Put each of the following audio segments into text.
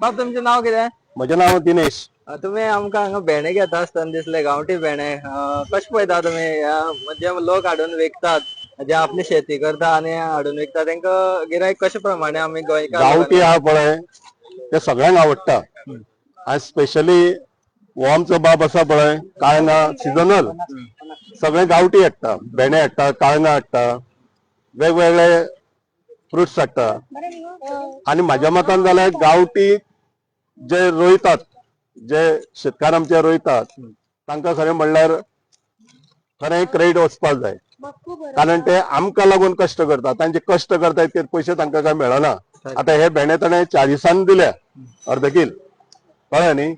बाब तुमचे नाव कितें म्हजें नांव दिनेश. अं, तुमी आमकां हांगा भेंडे घेता आसतना दिसले गांवठी भेंडे. कशे पळयता तुमी म्हणजे लोक हाडून विकतात जे आपली शेती करता आनी हाडून विकता तांकां गिरायक कशे प्रमाणे आमी गोंयकार गांवठी आहा पळय ते सगळ्यांक आवडटा. आनी स्पेशली आमचो बाब आसा पळय काळंगा सिजनल सगळे गांवठी हाडटा भेंडे हाडटा काळंगा हाडटा वेगवेगळे फ्रुट्स हाडटा आनी म्हाज्या मतान जाल्यार गांवठी जे रोयतात जे शेतकार आमचे रोयतात तांकां खरें म्हणल्यार खरें क्रेडिट वचपाक जाय. कारण ते आमकां लागून कश्ट करतात. तांचे कश्ट करता इतके पयशे तांकां काय मेळना. आता हे भेंडे ताणें चाळीसान दिल्या अर्द किल कळ्ळें न्ही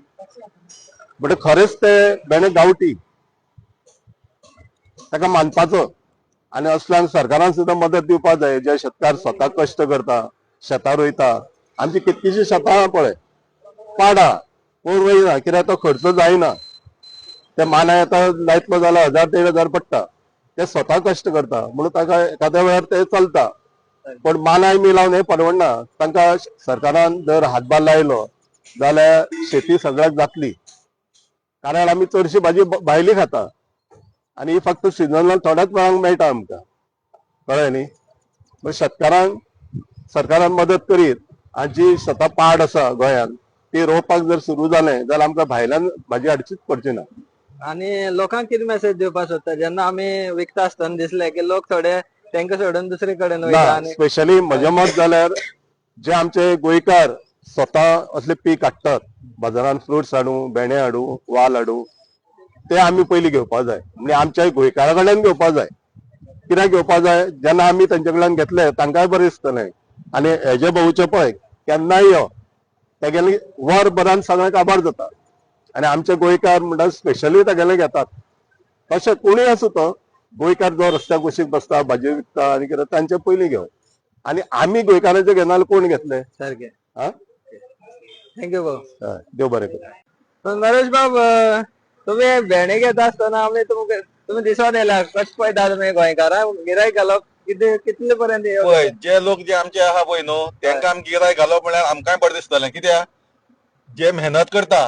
बट खरेंच ते बेणे गांवठी. ताका मानपाचो. आनी असल्यांक सरकारान सुद्दां मदत दिवपाक जाय जे शेतकार स्वता कश्ट करता शेतां रोयता. आमची कितकीशी शेतां पळय. पाडा कोण रोयना कित्याक तो खर्च जायना. ते मानाय आतां लायतलो जाल्यार हजार देड हजार पडटा. ते स्वता कश्ट करता. म्हणून ताका एखाद्या वेळार ते चलता. पण मानाय बी लावन हे परवडना. तांकां सरकारान जर हातभार लायलो जाल्यार शेती सगळ्याक जातली. कारण आमी चडशी भाजी भायली खाता. आनी ही फक्त सिजनल थोड्याच वेळाक मेळटा आमकां कळ्ळें न्ही? पण शेतकारांक सरकारान मदत करीत जी शेतां पाड आसा गोंयांत ती रोवपाक जर सुरू जालें जाल्यार आमकां भायल्यान भाजी हाडचीच पडची ना. आनी लोकांक कितें मेसेज दिवपाक सोदता? जेन्ना आमी विकता आसतना दिसले की लोक थोडे तांकां सोडून दुसरे कडेन स्पेशली म्हजें मत जाल्यार जे आमचे गोंयकार स्वता असले पीक हाडटात बाजारांत फ्रुट्स हाडू भेंडे हाडू वाल हाडू ते आमी पयलीं घेवपाक जाय. म्हणजे आमच्या गोंयकारा कडल्यान घेवपाक जाय. कित्याक घेवपाक जाय? जेन्ना आमी तांचे कडल्यान घेतले तांकांय बरें दिसतलें आनी हेजे भोंवचे पळय केन्नाय यो तेगेले वर भरान सगळ्यांक आभार जाता आनी आमचे गोंयकार म्हणटा स्पेशली तेगेले घेतात. तशें कोणूय आसूं तो गोंयकार जो रस्त्याक कुशीक बसता भाजी विकता आनी कितें तांचे पयलीं घेवप. आनी आमी गोंयकारांचे घेना जाल्यार कोण घेतले? सारके. हा थँक्यू भाऊ हय, देव बरें करूं. नरेश बाब अं, तुम्ही भेंडे घेता आसतना आमी तुमकां तुम्ही दिसोन येयला कशें पळयता तुमी गोंयकारां गिरायक घालप कितें कितले पर्यंत? पळय जे लोक जे आमचे आहा पळय न्हू तांकां आमी गिराय घालप म्हळ्यार आमकांय बरें दिसतलें कित्याक जे मेहनत करता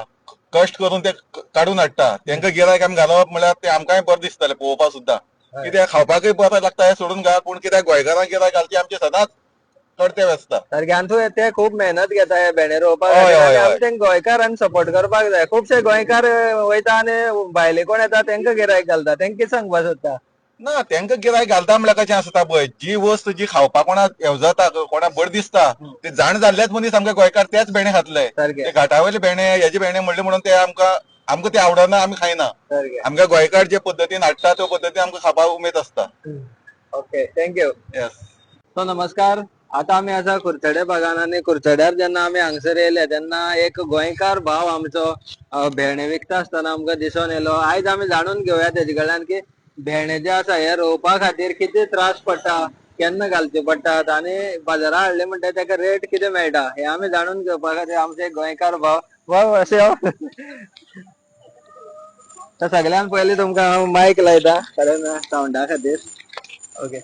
कश्ट करून ते क- काडून हाडटा तांकां गिरायक आमी घालप म्हळ्यार ते आमकांय बरें दिसतलें पळोवपाक सुद्दां कित्याक खावपाकय बरें लागता हें सोडून घाल पूण कित्याक गोंयकारांक गिरायक घालची आमचे सदांच कर्तव्य आसता सारकें आनी तूं खूब मेहनत घेता हे भेंडे रोवपाक हय, हय, हय. आमी तेंक गोंयकारांक सपोर्ट करपाक जाय. खुबशे गोंयकार वयता आनी भायले कोण येता तांकां गिरायक घालता तांकां कितें सांगपाक सोदता? ना तांकां गिरायक घालता म्हळ्यार कशें आसता पळय जी वस्त जी खावपाक कोणाक येवजता कोणाक बरी दिसता ते जाण जाल्लेच मनीस आमकां गोंयकार तेच भेंडे खातले सारकें. ते घाटावयले भेंडे हेजे भेंडे म्हणले म्हणून ते आमकां आमकां ते आवडना आमी खायना. सारकें. आमकां गोंयकार जे पद्दतीन हाडटा त्यो पद्दतीन आमकां खावपाक उमेद आसता. ओके थँक्यू येस सो नमस्कार. आता आमी आसा कुरचडे भागान आनी कुरचड्यार जेन्ना आमी हांगसर येयले तेन्ना एक गोंयकार भाव आमचो भेणे भेंडे विकता आसतना आमकां दिसोन येयलो आयज आमी जाणून घेवया तेजे कडल्यान की भेंडे जे आसा हे रोवपा खातीर कितें त्रास पडटा केन्ना घालचे पडटात आनी बाजारात हाडले म्हणटा तेका रेट कितें मेळटा हे आमी जाणून घेवपा खातीर आमचे गोंयकार भाव. भाव अशे हो? सगळ्यान पयलीं तुमकां हांव मायक लायता कारण सावंडा खातीर. ओके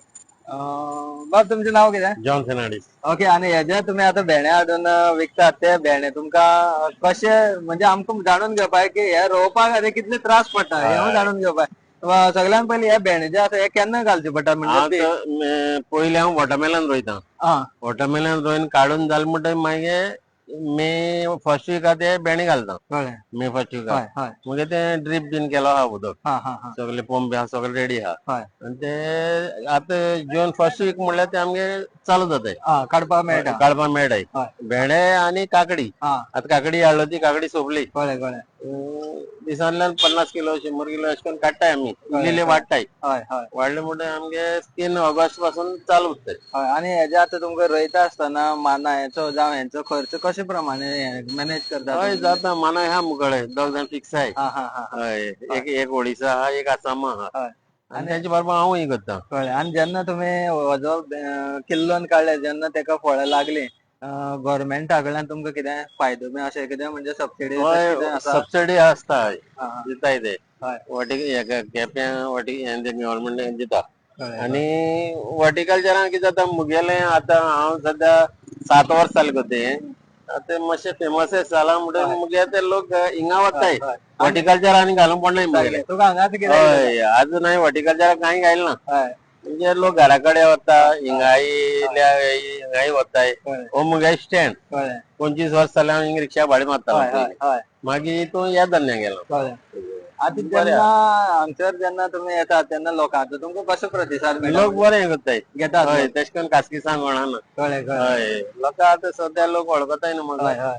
बाब तुमचें नांव कितें जॉन फेर्नांडीस. ओके आणि हेजे तुम्ही आता भेंडे हाडून विकतात ते भेंडे तुमका कशे म्हणजे आमकां जाणून घेवपाक की हे रोवपाक खातीर कितले त्रास पडटा हे जाणून घेवपाक. वा सगळ्यान पयलीं हे भेंडे जे आसा हे केन्ना घालचे पडटा? म्हणजे पयलीं हांव वॉटरमेलन रोयता. वॉटरमेलन रोयन काडून जालें म्हणटकीर मागीर मे फर्स्ट विका ते भेंडे घालता. कळ्ळें मे फर्स्ट विका हय हय. मागीर ते ड्रीप बीन केलो आहा उदक. हा हा हा. सगळे पंप आहा सगळे रेडी आहा हय. आनी ते आतां जून फर्स्ट वीक म्हणल्यार ते आमगे चालू जाताय. आं काडपाक मेळटा काडपाक मेळटाय हय. भेंडे आनी काकडी. आं आतां काकडी हाडलो ती काकडी सोंपली कळ्ळें कळ्ळें दिसांतल्यान पन्नास किलो शंबर किलो अशें करून काडटाय आमी इल्ले वाडटाय हय. हय वाडले म्हणटकीर आमगे तीन ऑगस्टपासून चालू उरताय हय आनी हेजे आतां तुमकां रोयता आसतना माना हेचो जावं हेंचो खर्च कशे प्रमाणे मॅनेज करता हय? जाता माना ह्या मुगळे दोग जाण फिक्स आहाय हा हा हा हय एक एक ओडिसा आहा एक आसाम आहा आनी तेच्या बरोबर हांवूय करता. कळ्ळें आनी जेन्ना तुमी वजो किल्लोन काडले जेन्ना तेका फळां लागली गव्हर्मेंटा कडल्यान तुमकां कितें फायदो बी अशें कितें? म्हणजे सबसिडी हय सबसिडी आसता. दिताय ते. हय. वॉटी केप्यां वॉटी गव्हर्मेंट दिता. आणि हॉर्टिकल्चरान कितें जाता? मुगेलें आतां हांव सध्या सात वर्स जालें गो तें ते मातशें फेमस जाला म्हणटकीर मुगे ते लोक हिंगा वताय हय. हॉर्टिकल्चरान घालूंक पडना मुगेलें तुका हांगाच हय आज नाही हॉर्टिकल्चराक कांय घायल ना. म्हणजे लोक घरा कडेन वता हिंगाई हिंगाई वताय हो मुगे स्टँड पंचवीस वर्स जालें हांव हिंगा रिक्षा भाडें मारता मागीर तूं ह्या. धंद्याक गेलो आतां जेन्ना हांगसर जेन्ना तुमी येतात तेन्ना लोकांचो तुमकां कसो प्रतिसाद मेळटा लोक बरे हे करताय घेतात हय? तेश करून सांगोना कळ्ळें कळ्ळें हय लोक आतां सध्या लोक वळखताय न्हू म्हाका हय.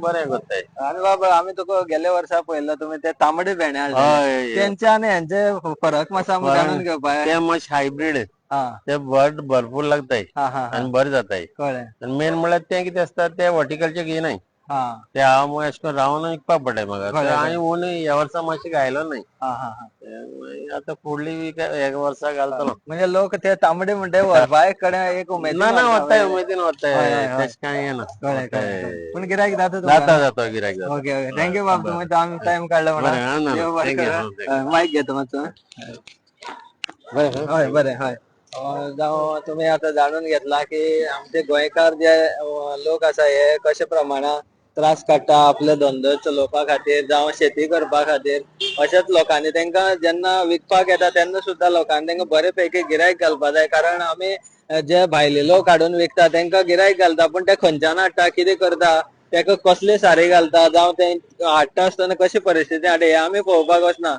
बरें करताय आनी बाबा आमी तुका गेल्या वर्सा पळयल्लो तुमी ते तांबडे भेंडे हाडले हय. तेंचे आनी हेंचे फरक मातसो आमकां जाणून घेवपाक ते हायब्रीड हा. ते बर्ड भरपूर लागताय हा हा हा. आनी बरें जाताय. कळ्ळें मेन म्हळ्यार ते कितें आसता ते हॉर्टिकल्चर घेयनाय हा. ते हांव मग अशें विकपाक पडटाय म्हाका कळ्ळें, तर हांवें ऊन ह्या वर्सा मातशें घायलो न्हय हा हा हा. ते आतां फुडली वीक ह्या वर्सा घालतलो म्हणजे लोक ते तांबडे म्हणटे व्हरपाक कडेन एक उमेद ना ना वताय उमेदीन वताय हय, हय, हय. तेश कांय. कळ्ळें. पूण गिरायक जाता जाता जाता गिरायक जाता. Okay okay. थँक्यू बाब तुम्ही आम्ही टाइम काढला बरें, हा, ना, ना. Thank you. हा, thank माईक घेतो मातसो हय बरें हय. अं, जावं तुम्ही आता जाणून घेतला की आमचे गोंयकार जे अं, लोक आसा हे कशे प्रमाणात त्रास काडटा आपलो धंदो चलोवपा खातीर जावं शेती करपा खातीर अशेंच लोकांनी तांकां जेन्ना विकपाक येता तेन्ना सुद्दां लोकांनी तांकां बरे पैकी गिरायक घालपा जाय. कारण आमी जे भायले लोक हाडून विकता तांकां गिरायक घालता पूण ते खंयच्यान हाडटा कितें करता तेका कसले सारे घालता जावं ते हाडटा आसतना कशी परिस्थिती हाडटा हे आमी पळोवपाक वचना.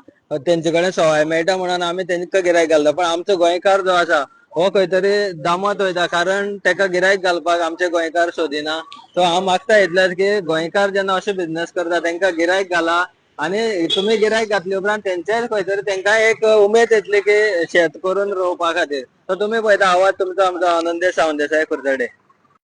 तेंचे कडेन सवाय मेळटा म्हणून आमी तेंकां गिरायक घालता पण आमचो गोंयकार जो आसा हो खंय तरी दामत वयता. कारण ताका गिरायक घालपाक आमचे गोंयकार सोदिना. सो हांव मागता इतलेंच की गोंयकार जेन्ना अशे बिझनेस करता तांकां गिरायक घाला. आनी तुमी गिरायक घातले उपरांत तेंचेय खंय तरी तांकां एक उमेद येतली की शेत करून रोवपा खातीर. सो तुमी पळयता आवाज तुमचो आमचो आनंदे सावंत देसाय